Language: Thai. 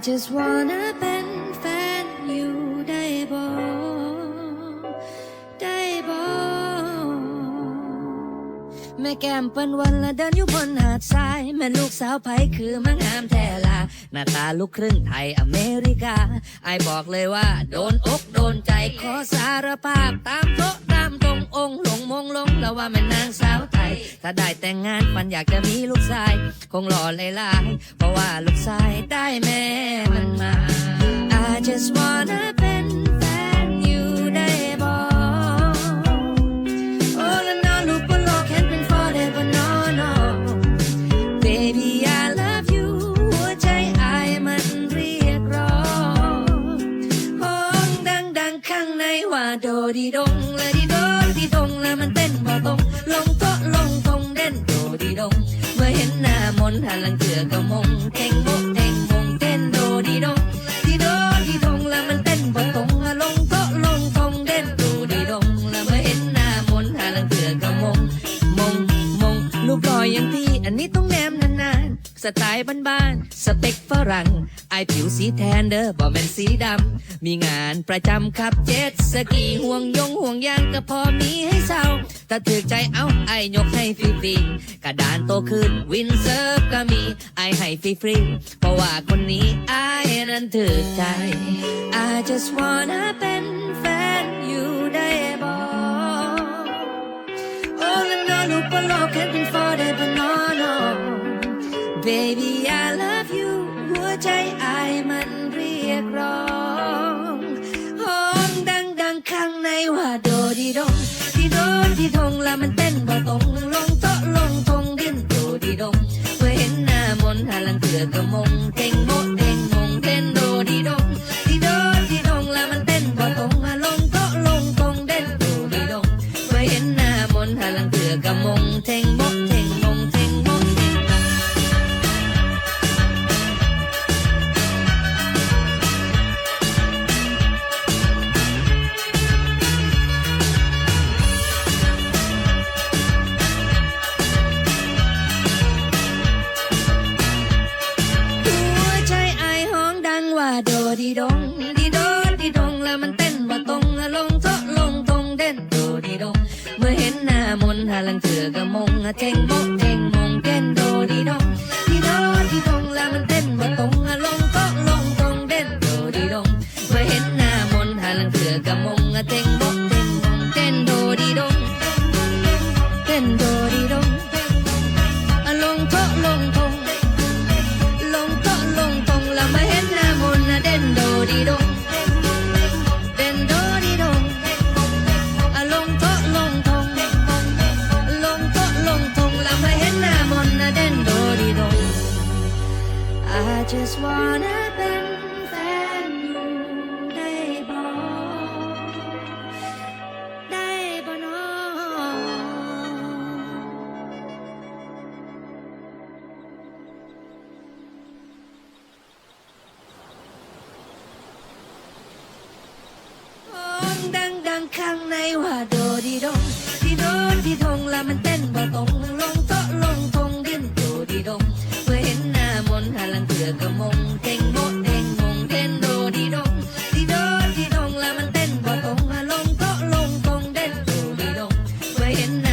just wanna เป็นแฟนอยู่ได้บ่ได้บ่แม่แก้มเปิ้นวันละเดินอยู่บนหาดทราย แม่ลูกสาวไผคือมางามแท้ลาหน้าตาลูกครึ่งไทยอเมริกา ไอบอกเลยว่า โดนอกโดนใจขอสารภาพตามโต๊ะตามตรงองค์หลงมงลงแล้วว่าแม่นางสาว ถ้าได้แต่งงานมันอยากจะมีลูกชาย คงหล่อเลยล่ะเพราะว่าลูกชายได้แม่มันมา I just wanna เป็นแฟนอยู่ได้บ่โอ้แล้วนอนลูกบนโลกเห็นเป็น forever no no baby I love you หัวใจไอายมันเรียกร้องห้องดังดังๆข้างในว่าโดดีดงและดีโดดีดงแล้วมันเต้นบ่ตรง หน้ามนหันหลังเถื่อก็มงเท่งโมเท่งมงเต้นโดดีดงดีโดดีดงแล้วมันเต้นบ่ตรงลงโตลงทงเด่นโดดีดงแล้วเมื่อเห็นหน้ามนหันหลังเถื่อก็มงมงมงลูกลอยอย่างที่อันนี้ต้องแนมนานๆสไตล์บ้านๆสเปคฝรั่งไอผิวสีแทนเด้อบ่แม่นสีดำมีงานประจำขับเจ็ตสกีห่วงยงห่วงยางก็พอมีให้เศร้า ถ้าถือใจเอาไอายกให้ฟรีๆกระดานโตขึ้นวินเซิร์ฟก็มีไอายให้ฟรีๆเพราะว่าคนนี้ไอายนั้นถือใจ I just wanna เป็นแฟนอยู่ได้บ่ All in all, look below, can't be forever, no, no. Baby, I love you หัวใจไอายมันเรียกร้อง ข้างในว่าโดดีดงดีโดดีดงแล้วมันเต้นบ่ตรงลงโตะลงทงดิ้นโดดีดงเมื่อเห็นหน้ามนหาลังเถื่อกระมงเท่งโมเดดีดงดีโดดีดงแล้วมันเต้นว่าตรงลงโต๊ะลงตรงเด่นโดดีดง เมื่อเห็นหน้ามนหาลังเถื่อกะมงเท่งมงเท่งมงเต้นโดดีดงดีโดดีดงแล้วมัน just wanna เป็นแฟนอยู่ได้บ่ได้บ่นอห้อดังดังข้างในว่าโดดีดงดีโดดีดงแล้วมันเต้ อก็มงเต็งโมเต็งมงเต้นโดดีดงดีดดีดงแล้วมันเต้นบ่ตรงลงโตลงตรงเด่นดูดีดงเห็น